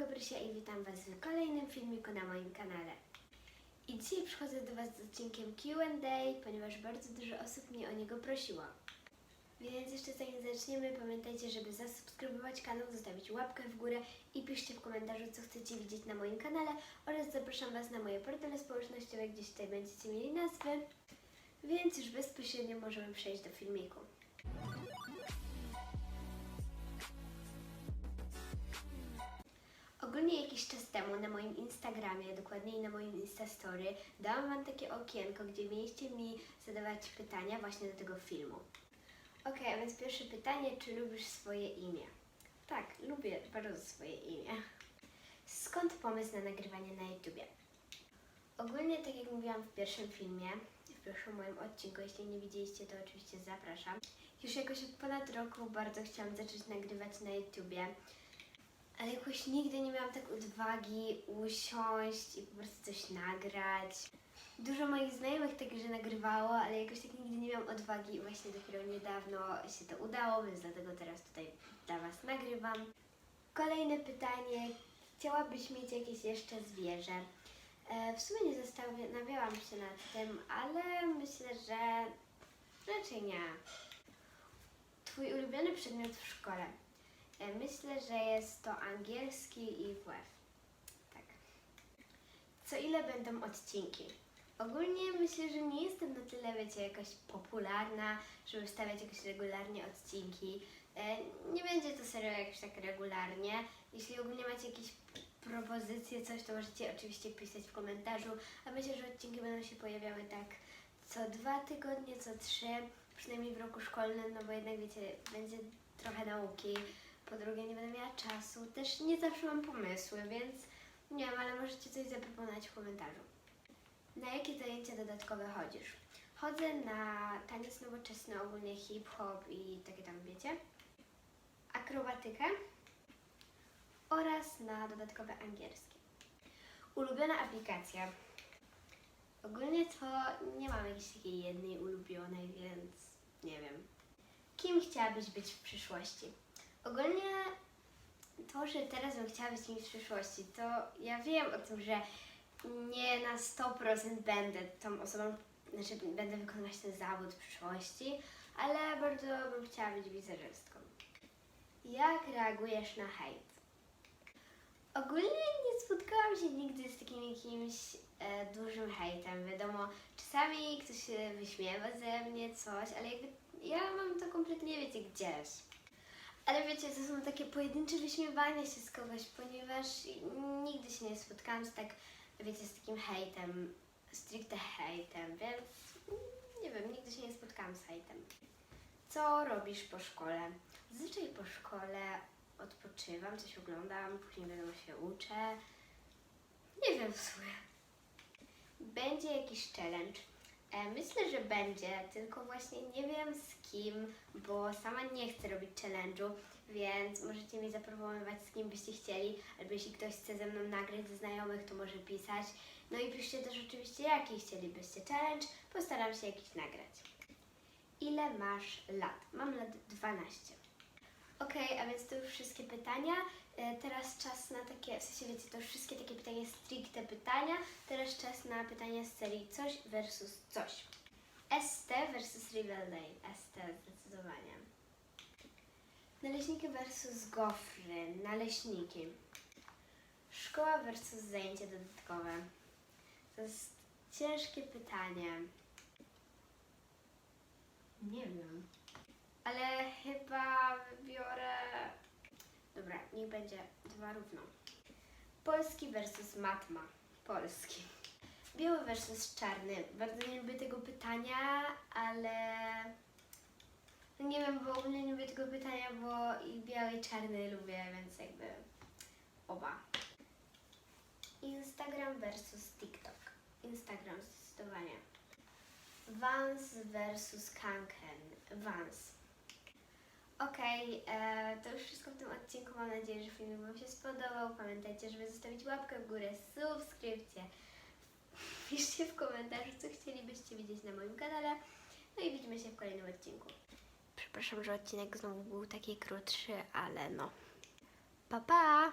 Gabrysia i witam Was w kolejnym filmiku na moim kanale. I dzisiaj przychodzę do Was z odcinkiem Q&A, ponieważ bardzo dużo osób mnie o niego prosiło. Więc jeszcze zanim zaczniemy, pamiętajcie, żeby zasubskrybować kanał, zostawić łapkę w górę i piszcie w komentarzu, co chcecie widzieć na moim kanale oraz zapraszam Was na moje portale społecznościowe, gdzieś tutaj będziecie mieli nazwy. Więc już bezpośrednio możemy przejść do filmiku. Ogólnie jakiś czas temu na moim Instagramie, dokładniej na moim Instastory, dałam Wam takie okienko, gdzie mieliście mi zadawać pytania właśnie do tego filmu. Ok, a więc pierwsze pytanie, czy lubisz swoje imię? Tak, lubię bardzo swoje imię. Skąd pomysł na nagrywanie na YouTubie? Ogólnie, tak jak mówiłam w pierwszym filmie, w pierwszym moim odcinku, jeśli nie widzieliście, to oczywiście zapraszam. Już jakoś od ponad roku bardzo chciałam zacząć nagrywać na YouTubie, ale jakoś nigdy nie miałam tak odwagi usiąść i po prostu coś nagrać. Dużo moich znajomych także nagrywało, ale jakoś tak nigdy nie miałam odwagi i właśnie dopiero niedawno się to udało, więc dlatego teraz tutaj dla Was nagrywam. Kolejne pytanie. Chciałabyś mieć jakieś jeszcze zwierzę? E, w sumie nie zastanawiałam się nad tym, ale myślę, że raczej nie. Twój ulubiony przedmiot w szkole? E, Myślę, że jest to angielski i WF. Tak. Co ile będą odcinki? Ogólnie myślę, że nie jestem na tyle, wiecie, jakaś popularna, żeby wstawiać jakoś regularnie odcinki. E, Nie będzie to serio jakoś tak regularnie. Jeśli ogólnie macie jakieś propozycje, coś, to możecie oczywiście pisać w komentarzu. A myślę, że odcinki będą się pojawiały tak co dwa tygodnie, co trzy, przynajmniej w roku szkolnym, no bo jednak wiecie, będzie trochę nauki. Po drugie, nie będę miała czasu. Też nie zawsze mam pomysły, więc nie wiem, ale możecie coś zaproponować w komentarzu. Na jakie zajęcia dodatkowe chodzisz? Chodzę na taniec nowoczesny, ogólnie hip-hop i takie tam wiecie, akrobatykę oraz na dodatkowe angielskie. Ulubiona aplikacja. Ogólnie to nie mam jakiejś takiej jednej ulubionej, więc nie wiem. Kim chciałabyś być w przyszłości? Ogólnie to, że teraz bym chciała być kimś w przyszłości, to ja wiem o tym, że nie na 100% będę tą osobą, znaczy będę wykonywać ten zawód w przyszłości, ale bardzo bym chciała być wizerzystką. Jak reagujesz na hejt? Ogólnie nie spotkałam się nigdy z takim jakimś e, dużym hejtem. Wiadomo, czasami ktoś się wyśmiewa ze mnie, coś, ale jakby ja mam to kompletnie, wiecie, gdzieś. Ale wiecie, to są takie pojedyncze wyśmiewania się z kogoś, ponieważ nigdy się nie spotkałam z tak, wiecie, z takim hejtem, stricte hejtem, więc nie wiem, nigdy się nie spotkałam z hejtem. Co robisz po szkole? Zazwyczaj po szkole odpoczywam, coś oglądam, później wiadomo się uczę. Nie wiem w sumie. Będzie jakiś challenge. E, myślę, że będzie, tylko właśnie nie wiem z kim, bo sama nie chcę robić challenge'u, więc możecie mi zaproponować z kim byście chcieli, albo jeśli ktoś chce ze mną nagrać ze znajomych, to może pisać. No i piszcie też oczywiście, jaki chcielibyście challenge, postaram się jakiś nagrać. Ile masz lat? Mam lat 12. Okej, a więc to już wszystkie pytania. E, Teraz czas na takie, w sensie wiecie, to już wszystkie takie pytania stricte pytania. Teraz czas na pytania z serii coś versus coś. ST versus Riverdale. ST zdecydowanie. Naleśniki versus gofry. Naleśniki. Szkoła versus zajęcia dodatkowe. To jest ciężkie pytanie. Nie wiem. Ale chyba wybiorę. Dobra, niech będzie dwa równo. Polski versus matma. Polski. Biały versus czarny. Bardzo nie lubię tego pytania, ale. Nie wiem, bo ogólnie nie lubię tego pytania, bo i biały i czarny lubię, więc jakby oba. Instagram versus TikTok. Instagram zdecydowanie. Vans versus Kanken. Vans. Okej, e, to już wszystko w tym odcinku. Mam nadzieję, że film Wam się spodobał. Pamiętajcie, żeby zostawić łapkę w górę, subskrypcję. Piszcie w komentarzu, co chcielibyście widzieć na moim kanale. No i widzimy się w kolejnym odcinku. Przepraszam, że odcinek znowu był taki krótszy, ale no. Pa, pa!